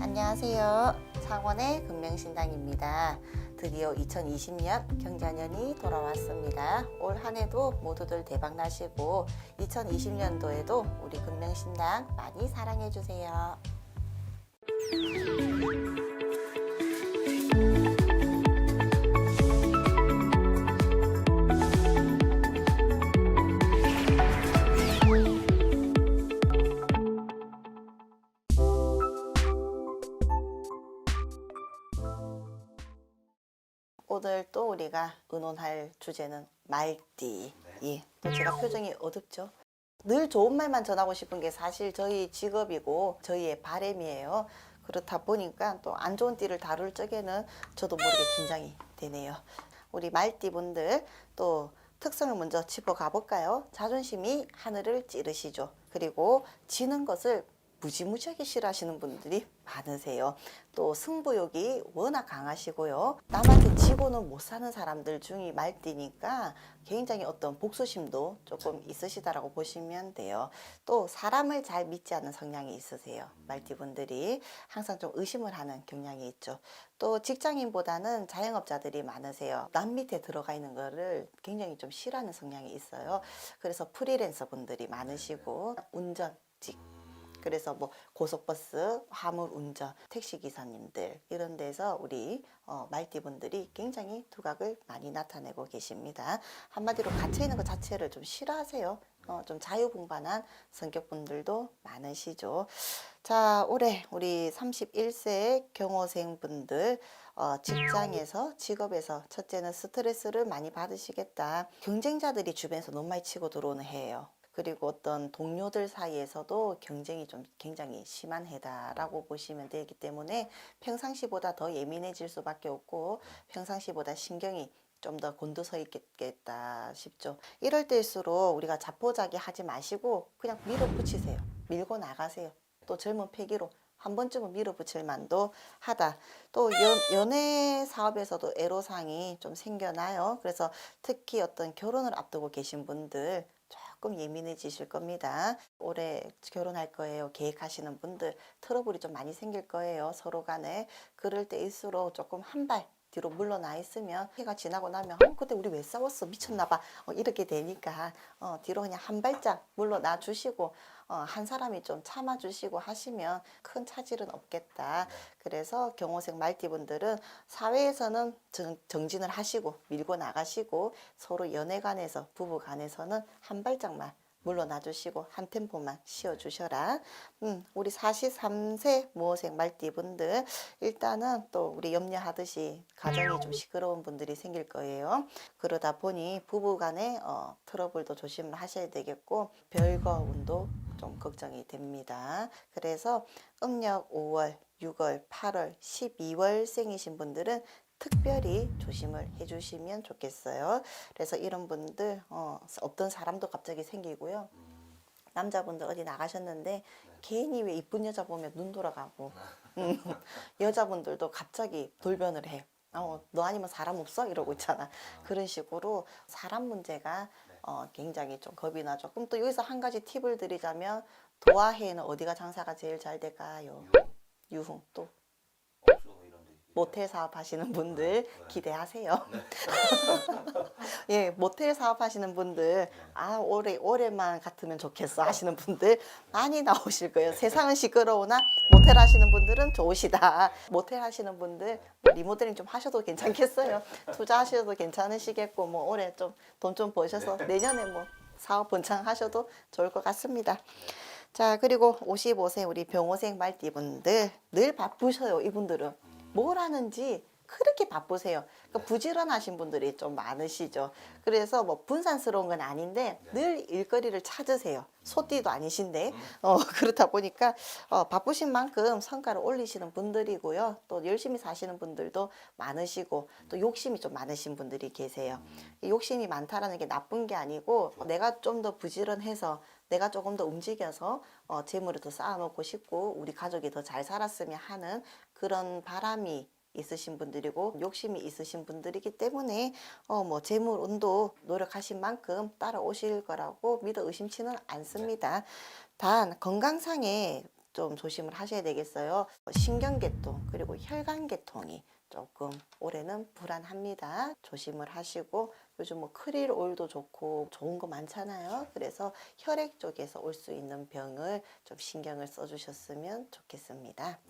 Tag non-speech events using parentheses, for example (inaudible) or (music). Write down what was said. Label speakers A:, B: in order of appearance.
A: 안녕하세요. 창원의 금명신당입니다. 드디어 2020년 경자년이 돌아왔습니다. 올 한 해도 모두들 대박 나시고 2020년도에도 우리 금명신당 많이 사랑해 주세요. 오늘 또 우리가 의논할 주제는 말띠. 예. 또 제가 표정이 어둡죠? 늘 좋은 말만 전하고 싶은 게 사실 저희 직업이고 저희의 바램이에요. 그렇다 보니까 또 안 좋은 띠를 다룰 적에는 저도 모르게 긴장이 되네요. 우리 말띠 분들 또 특성을 먼저 짚어 가 볼까요? 자존심이 하늘을 찌르시죠. 그리고 지는 것을 무지무지하게 싫어하시는 분들이 많으세요. 또 승부욕이 워낙 강하시고요. 남한테 지고는 못 사는 사람들 중이 말띠니까 굉장히 어떤 복수심도 조금 있으시다라고 보시면 돼요. 또 사람을 잘 믿지 않는 성향이 있으세요. 말띠 분들이 항상 좀 의심을 하는 경향이 있죠. 또 직장인보다는 자영업자들이 많으세요. 남 밑에 들어가 있는 거를 굉장히 좀 싫어하는 성향이 있어요. 그래서 프리랜서 분들이 많으시고 운전직 그래서 뭐 고속버스, 화물 운전, 택시 기사님들 이런 데서 우리 어, 말띠 분들이 굉장히 두각을 많이 나타내고 계십니다. 한마디로 갇혀 있는 것 자체를 좀 싫어하세요. 어, 좀 자유분반한 성격 분들도 많으시죠. 자, 올해 우리 31세 경호생 분들 어, 직장에서 직업에서 첫째는 스트레스를 많이 받으시겠다. 경쟁자들이 주변에서 너무 많이 치고 들어오는 해예요. 그리고 어떤 동료들 사이에서도 경쟁이 좀 굉장히 심한 해다라고 보시면 되기 때문에 평상시보다 더 예민해질 수밖에 없고 평상시보다 신경이 좀더 곤두서 있겠다 싶죠. 이럴 때일수록 우리가 자포자기 하지 마시고 그냥 밀어붙이세요. 밀고 나가세요. 또 젊은 패기로 한 번쯤은 밀어붙일 만도 하다. 또 연, 연애 사업에서도 애로사항이 좀 생겨나요. 그래서 특히 어떤 결혼을 앞두고 계신 분들 조금 예민해지실 겁니다. 올해 결혼할 거예요. 계획하시는 분들 트러블이 좀 많이 생길 거예요. 서로 간에. 그럴 때일수록 조금 한 발 뒤로 물러나 있으면 해가 지나고 나면 어, 그때 우리 왜 싸웠어? 미쳤나 봐. 어, 이렇게 되니까 어, 뒤로 그냥 한 발짝 물러나 주시고 어, 한 사람이 좀 참아 주시고 하시면 큰 차질은 없겠다. 그래서 경호생 말띠분들은 사회에서는 정, 정진을 하시고 밀고 나가시고 서로 연애 간에서 부부 간에서는 한 발짝만 물러나 주시고 한 템포만 쉬어 주셔라. 음, 우리 43세 모호생 말띠분들 일단은 또 우리 염려하듯이 가정이 좀 시끄러운 분들이 생길 거예요. 그러다 보니 부부 간에 어, 트러블도 조심을 하셔야 되겠고 별거 운도 좀 걱정이 됩니다. 그래서 음력 5월, 6월, 8월, 12월 생이신 분들은 특별히 조심을 해주시면 좋겠어요. 그래서 이런 분들 어, 없던 사람도 갑자기 생기고요. 남자분들 어디 나가셨는데 괜히 왜 이쁜 여자 보면 눈 돌아가고 음, (laughs) 여자분들도 갑자기 돌변을 해. 어, 너 아니면 사람 없어? 이러고 있잖아. 그런 식으로 사람 문제가 어, 굉장히 좀 겁이 나죠. 그럼 또 여기서 한 가지 팁을 드리자면 도화해에는 어디가 장사가 제일 잘 될까요? 유흥 또. 모텔 사업 하시는 분들 기대하세요. (laughs) 예, 모텔 사업 하시는 분들 아 올해 올해만 같으면 좋겠어 하시는 분들 많이 나오실 거예요. 세상은 시끄러우나 모텔 하시는 분들은 좋으시다. 모텔 하시는 분들 리모델링 좀 하셔도 괜찮겠어요. 투자하셔도 괜찮으시겠고 뭐 올해 좀 돈 좀 버셔서 내년에 뭐 사업 번창하셔도 좋을 것 같습니다. 자 그리고 55세 우리 병호생 말띠분들 늘 바쁘셔요 이분들은 뭘 하는지 그렇게 바쁘세요. 그러니까 부지런하신 분들이 좀 많으시죠. 그래서 뭐 분산스러운 건 아닌데 늘 일거리를 찾으세요. 소띠도 아니신데 어, (laughs) 그렇다 보니까 어, 바쁘신 만큼 성과를 올리시는 분들이고요. 또 열심히 사시는 분들도 많으시고 또 욕심이 좀 많으신 분들이 계세요. 이 욕심이 많다라는 게 나쁜 게 아니고 내가 좀 더 부지런해서 내가 조금 더 움직여서 어, 재물을 더 쌓아놓고 싶고 우리 가족이 더 잘 살았으면 하는 그런 바람이 있으신 분들이고 욕심이 있으신 분들이기 때문에 어 뭐 재물 운도 노력하신 만큼 따라오실 거라고 믿어 의심치는 않습니다. 단 건강상에 좀 조심을 하셔야 되겠어요. 신경계통 그리고 혈관계통이 조금 올해는 불안합니다. 조심을 하시고 요즘 뭐 크릴 오일도 좋고 좋은 거 많잖아요. 그래서 혈액 쪽에서 올 수 있는 병을 좀 신경을 써주셨으면 좋겠습니다.